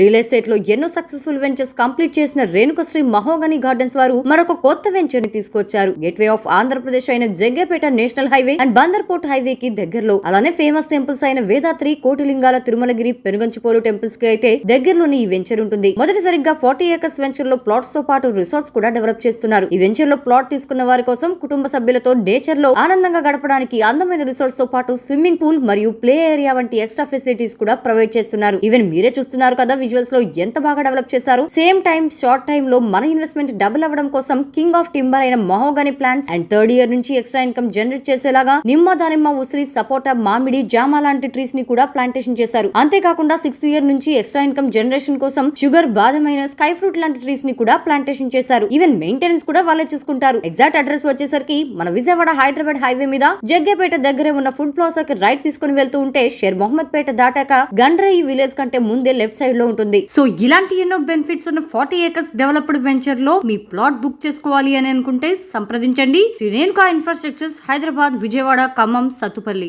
Real ఎస్టేట్లో ఎన్నో successful ventures complete చేసిన రేణుకశ్రీ మహోగని గార్డెన్స్ వారు మరొక కొత్త వెంచర్ని తీసుకొచ్చారు. గేట్వే ఆఫ్ ఆంధ్రప్రదేశ్ అయిన Jaggepeta national highway and Bandar port highway కి దగ్గరలో అలానే ఫేమస్ టెంపుల్స్ అయిన వేదాత్రి కోటిలింగాల తిరుమలగిరి పెనుగంచిపోలు టెంపుల్స్కి అయితే దగ్గరలోనే ఈ వెంచర్ ఉంటుంది. మొదటి సరిగ్గా ఫార్టీ ఏకర్స్ వెంచర్లో ప్లాట్స్తో పాటు రిసార్ట్స్ కూడా డెవలప్ చేస్తున్నారు. ఈ వెంచర్లో ప్లాట్ తీసుకున్న వారి కోసం కుటుంబ సభ్యులతో నేచర్లో ఆనందంగా గడపడానికి అందమైన రిసార్ట్స్తో పాటు స్విమ్మింగ్ పూల్ మరియు ప్లే ఏరియా వంటి ఎక్స్ట్రా ఫెసిలిటీస్ కూడా ప్రొవైడ్ చేస్తున్నారు. ఈవెన్ మీరే చూస్తున్నారు కదా విజువల్స్లో ఎంత బాగా డెవలప్ చేశారు? సేమ్ టైం షార్ట్ టైం లో మన ఇన్వెస్ట్మెంట్ డబుల్ అవ్వడం కోసం కింగ్ ఆఫ్ టింబర్ అయిన mahogany plants and third year నుంచి ఎక్స్ట్రా ఇన్కమ్ జనరేట్ చేసేలాగా నిమ్మ దానిమ్మ ఉసిరి సపోటా మామిడి జామ లాంటి ట్రీస్ని కూడా ప్లాంటేషన్ చేశారు. అంతేకాకుండా సిక్స్త్ ఇయర్ నుంచి ఎక్స్ట్రా ఇన్కమ్ జనరేషన్ కోసం షుగర్ బాధమైన స్కై ఫ్రూట్ లాంటి ట్రీస్ని కూడా ప్లాంటేషన్ చేశారు. ఈవెన్ మెయింటెనెన్స్ కూడా వాళ్ళే చూసుకుంటారు. ఎగ్జాక్ట్ అడ్రస్ వచ్చేసరికి మన విజయవాడ హైదరాబాద్ హైవే మీద జగ్గేపేట దగ్గరే ఉన్న ఫుడ్ ప్లాజా కి రైట్ తీసుకుని వెళ్తూ ఉంటే షేర్ మొహమ్మద్ పేట దాటాక గండ్రయి విలేజ్ కంటే ముందే లెఫ్ట్ సైడ్లో ఉంటుంది. సో ఇలాంటి ఎన్నో బెనిఫిట్స్ ఉన్న ఫార్టీ ఏకర్స్ డెవలప్డ్ వెంచర్లో మీ ప్లాట్ బుక్ చేసుకోవాలి అని అనుకుంటే సంప్రదించండి. శ్రీరేణుకా ఇన్ఫ్రాస్ట్రక్చర్స్ హైదరాబాద్ విజయవాడ ఖమ్మం సత్తుపల్లి.